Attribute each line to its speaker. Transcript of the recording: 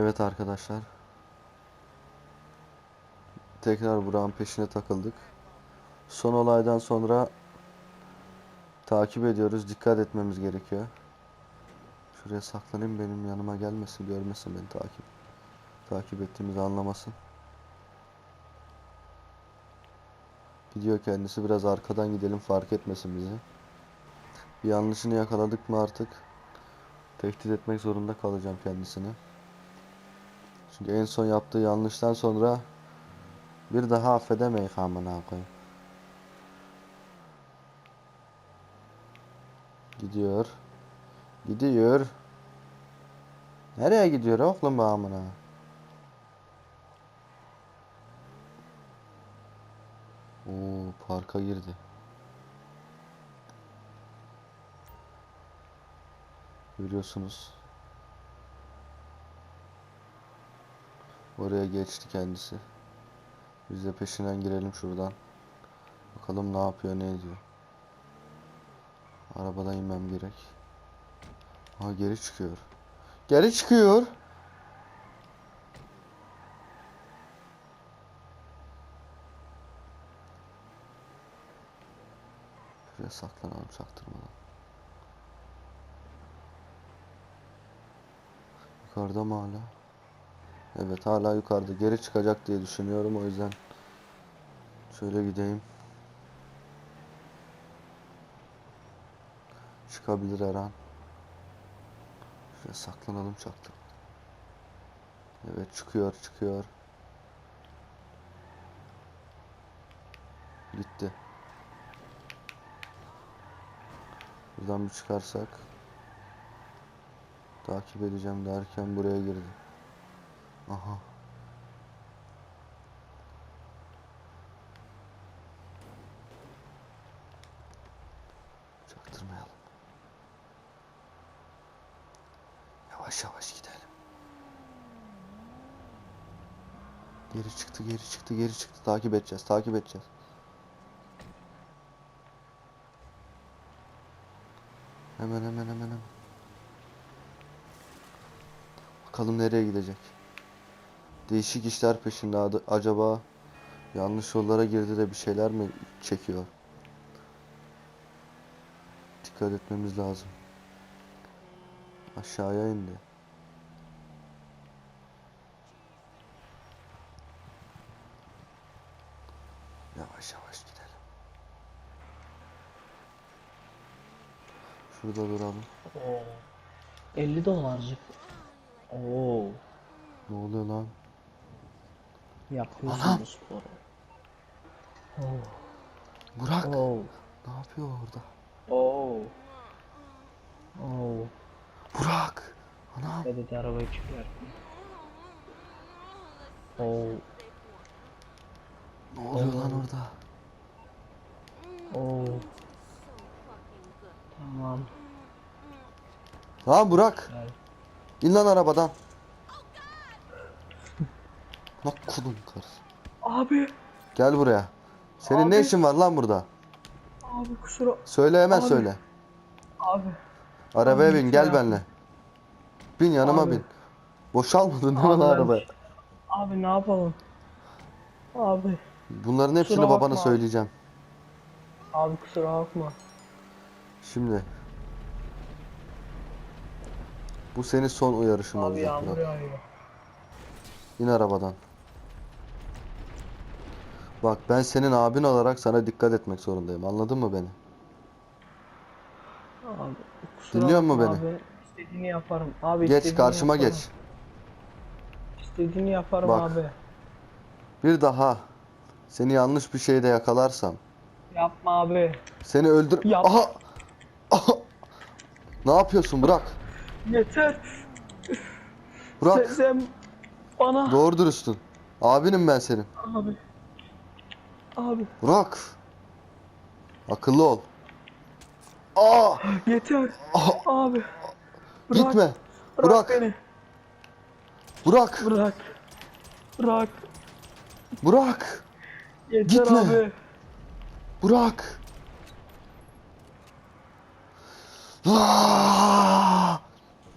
Speaker 1: Evet arkadaşlar. Tekrar Burak'ın peşine takıldık. Son olaydan sonra takip ediyoruz. Dikkat etmemiz gerekiyor. Şuraya saklanayım benim yanıma gelmesin, görmesin beni takip. Takip ettiğimizi anlamasın. Gidiyor kendisi biraz arkadan gidelim fark etmesin bizi. Bir yanlışını yakaladık mı artık tehdit etmek zorunda kalacağım kendisini. Çünkü en son yaptığı yanlıştan sonra bir daha affedemeyik amına koyayım. Gidiyor. Gidiyor. Nereye gidiyor oğlum bu amına? Oo parka girdi. Görüyorsunuz. Oraya geçti kendisi. Biz de peşinden girelim şuradan. Bakalım ne yapıyor ne ediyor. Arabadan inmem gerek. Ha geri çıkıyor. Geri çıkıyor. Şuraya saklanalım çaktırmadan. Yukarıda mı hala? Evet hala yukarıda. Geri çıkacak diye düşünüyorum o yüzden. Şöyle gideyim. Çıkabilir her an. Şuraya saklanalım çaktım. Evet çıkıyor çıkıyor. Gitti. Buradan bir çıkarsak. Takip edeceğim derken buraya girdi. Aha. Çaktırmayalım. Yavaş yavaş gidelim. Geri çıktı, geri çıktı, geri çıktı. Takip edeceğiz, takip edeceğiz. Hemen hemen hemen hemen. Bakalım nereye gidecek. Değişik işler peşinde. Acaba yanlış yollara girdi de bir şeyler mi çekiyor? Dikkat etmemiz lazım. Aşağıya indi. Yavaş yavaş gidelim. Şurada duralım.
Speaker 2: Oo. 50 dolarcık. Oo.
Speaker 1: Ne oluyor lan?
Speaker 2: Yapıyorsun
Speaker 1: Anam.
Speaker 2: bu sporu. Oo.
Speaker 1: Burak
Speaker 2: Oo.
Speaker 1: ne yapıyor orada?
Speaker 2: Oo. Oo.
Speaker 1: Burak! Anam!
Speaker 2: Ne dedi arabayı çıkar. Oo.
Speaker 1: Ne oluyor lan
Speaker 2: Oo.
Speaker 1: orada?
Speaker 2: Oo. Tamam.
Speaker 1: Lan Burak!
Speaker 2: Gel.
Speaker 1: İn lan arabadan. Lan kulum karısı.
Speaker 2: Abi.
Speaker 1: Gel buraya. Senin ne
Speaker 2: Abi.
Speaker 1: işin var lan burada?
Speaker 2: Abi kusura.
Speaker 1: Söyle hemen
Speaker 2: Abi.
Speaker 1: söyle.
Speaker 2: Abi.
Speaker 1: Arabaya
Speaker 2: Abi
Speaker 1: bin gel
Speaker 2: abi.
Speaker 1: benimle. Bin yanıma
Speaker 2: Abi.
Speaker 1: bin. Boşalmadın değil mi lan arabaya?
Speaker 2: Abi ne yapalım? Abi.
Speaker 1: Bunların hepsini
Speaker 2: Kusura
Speaker 1: babana
Speaker 2: bakma.
Speaker 1: söyleyeceğim.
Speaker 2: Abi kusura bakma.
Speaker 1: Şimdi. Bu senin son uyarışın
Speaker 2: Abi
Speaker 1: olacak
Speaker 2: yağmur yağıyor.
Speaker 1: İn arabadan. Bak ben senin abin olarak sana dikkat etmek zorundayım. Anladın mı beni?
Speaker 2: Abi kusura
Speaker 1: Dinliyor musun
Speaker 2: bakma
Speaker 1: beni?
Speaker 2: Abi. İstediğini yaparım. Abi
Speaker 1: Geç
Speaker 2: istediğini
Speaker 1: karşıma
Speaker 2: yaparım.
Speaker 1: geç.
Speaker 2: İstediğini yaparım
Speaker 1: Bak.
Speaker 2: abi.
Speaker 1: Bir daha seni yanlış bir şeyde yakalarsam
Speaker 2: Yapma abi.
Speaker 1: seni öldür...
Speaker 2: Yap.
Speaker 1: Aha! Aha! Ne yapıyorsun Burak?
Speaker 2: Yeter.
Speaker 1: Burak
Speaker 2: Sen, sen bana.
Speaker 1: doğru dürüstün. Abinim ben senin.
Speaker 2: Abi. Abi.
Speaker 1: Burak. Akıllı ol. Aa!
Speaker 2: Yeter.
Speaker 1: Aha!
Speaker 2: Abi. Bırak.
Speaker 1: Gitme.
Speaker 2: Bırak
Speaker 1: Burak.
Speaker 2: beni.
Speaker 1: Burak.
Speaker 2: Bırak. Bırak.
Speaker 1: Burak.
Speaker 2: Yeter
Speaker 1: Gitme.
Speaker 2: abi.
Speaker 1: Burak. Aa!